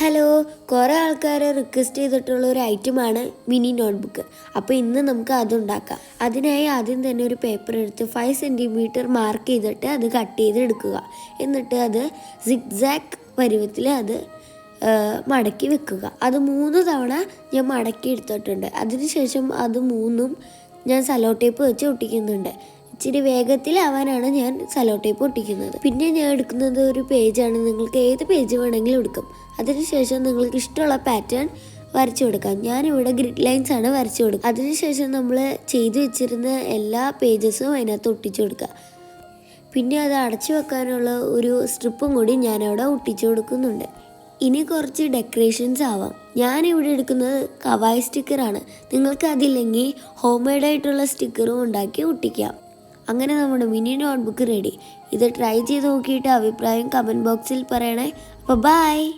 Hello കുറേ ആൾക്കാർ request ചെയ്തിട്ടുള്ള ഒരു ഐറ്റമാണ് മിനി നോട്ട്ബുക്ക് അപ്പോൾ ഇന്ന് നമുക്ക് അതുണ്ടാക്കാം അതിനായി ആദ്യം തന്നെ ഒരു പേപ്പർ എടുത്ത് ഫൈവ് സെന്റിമീറ്റർ മാർക്ക് ചെയ്തിട്ട് അത് കട്ട് ചെയ്തെടുക്കുക. എന്നിട്ട് അത് സിഗ്സാക്ക് പരുവത്തിൽ അത് മടക്കി വെക്കുക. അത് മൂന്ന് തവണ ഞാൻ മടക്കി എടുത്തിട്ടുണ്ട്. അതിനുശേഷം അത് മൂന്നും ഞാൻ സലോ ടേപ്പ് വെച്ച് ഒട്ടിക്കുന്നുണ്ട്. ഇച്ചിരി വേഗത്തിലാവാനാണ് ഞാൻ സലോ ടേപ്പ് ഒട്ടിക്കുന്നത്. പിന്നെ ഞാൻ എടുക്കുന്നത് ഒരു പേജാണ് നിങ്ങൾക്ക് ഏത് പേജ് വേണമെങ്കിലും എടുക്കും. അതിനുശേഷം നിങ്ങൾക്ക് ഇഷ്ടമുള്ള പാറ്റേൺ വരച്ചു കൊടുക്കാം. ഞാനിവിടെ ഗ്രിഡ് ലൈൻസ് ആണ് വരച്ചു കൊടുക്കുക അതിനുശേഷം നമ്മൾ ചെയ്തു വെച്ചിരുന്ന എല്ലാ പേജസും അതിനകത്ത് ഒട്ടിച്ചു കൊടുക്കുക. പിന്നെ അത് അടച്ചു വെക്കാനുള്ള ഒരു സ്ട്രിപ്പും കൂടി ഞാനവിടെ ഒട്ടിച്ചു കൊടുക്കുന്നുണ്ട്. ഇനി കുറച്ച് ഡെക്കറേഷൻസ് ആവാം. ഞാനിവിടെ എടുക്കുന്നത് കവായ് സ്റ്റിക്കറാണ് നിങ്ങൾക്ക് അതില്ലെങ്കിൽ ഹോം മെയ്ഡായിട്ടുള്ള സ്റ്റിക്കറും ഉണ്ടാക്കി ഒട്ടിക്കാം. അങ്ങനെ നമ്മുടെ മിനി നോട്ട്ബുക്ക് റെഡി. ഇത് ട്രൈ ചെയ്ത് നോക്കിയിട്ട് അഭിപ്രായം കമന്റ് ബോക്സിൽ പറയണേ. അപ്പോൾ ബൈ.